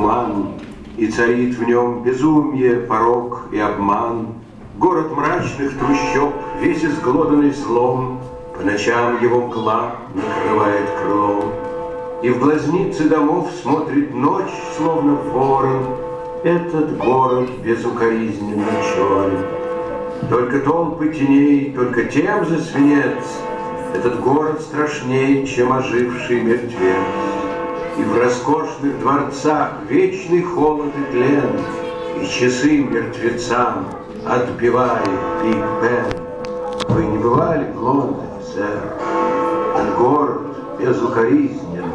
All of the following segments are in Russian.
туман, И царит в нем безумие, порог и обман. Город мрачных трущоб, весь изглоданный злом, По ночам его мгла накрывает крылом. И в глазницы домов смотрит ночь, словно ворон, Этот город безукоризненно черен. Только толпы теней, только тем же засвинец, Этот город страшнее, чем оживший мертвец. И в роскошных дворцах вечный холод и тлен, И часы мертвецам отбивает Биг Бен. Вы не бывали в Лондоне, сэр? А город безукоризнен,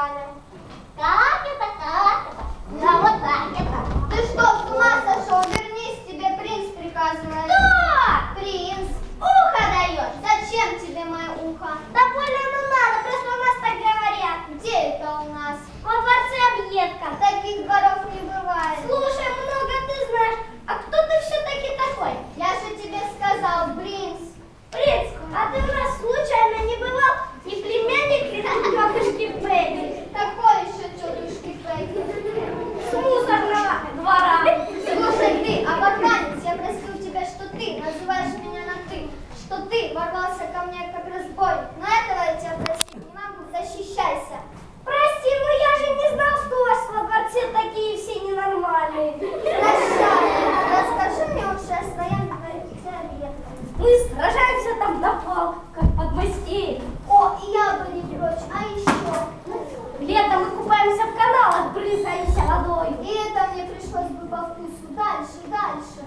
Father, пришлось бы по вкусу дальше, дальше.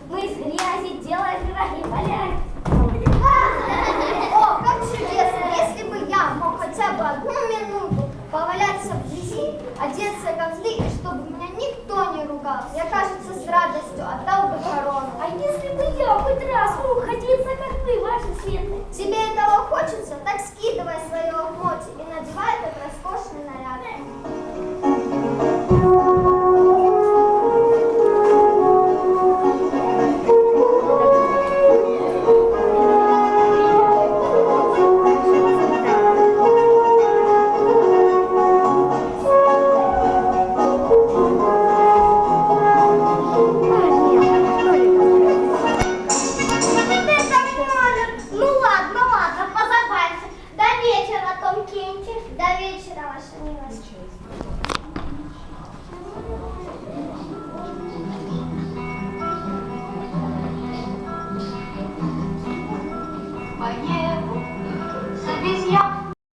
обезьян.